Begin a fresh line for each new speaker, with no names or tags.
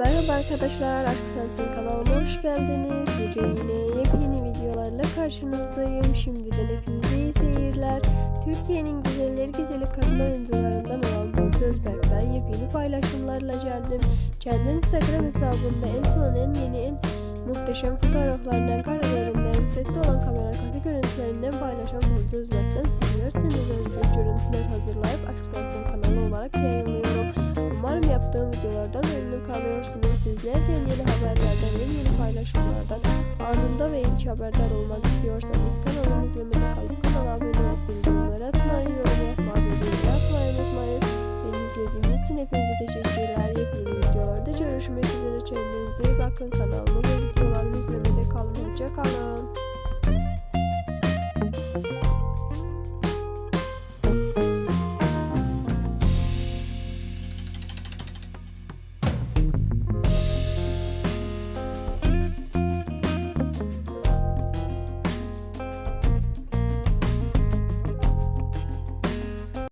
Merhaba arkadaşlar, Aşk Sensin kanalıma hoş geldiniz. Bugün yine yepyeni videolarla karşınızdayım. Şimdiden hepinize iyi seyirler. Türkiye'nin güzelleri güzeli kadın oyuncularından olan Burcu Özberk'ten yepyeni paylaşımlarla geldim. Kendi Instagram hesabında en son en yeni en muhteşem fotoğraflarından, karelerinden, sette olan kamera arkası görüntülerinden paylaşan Burcu Özberk'ten sizlerseniz özgür görüntüler hazırlayıp Aşk Sensin kanalı olarak yayınlıyorum. Sizler de yeni haberlerden ve yeni paylaşımlardan anında ve ilk haberdar olmak istiyorsanız kanalımı izlemede kalıp kanala abone olup bildirimleri açmayı, yorum yapmayı beğeni yapmayı unutmayın. Beni izlediğiniz için hepinize teşekkürler. Yepyeni videolarda görüşmek üzere. Kendinize iyi bakın. Kanalımı ve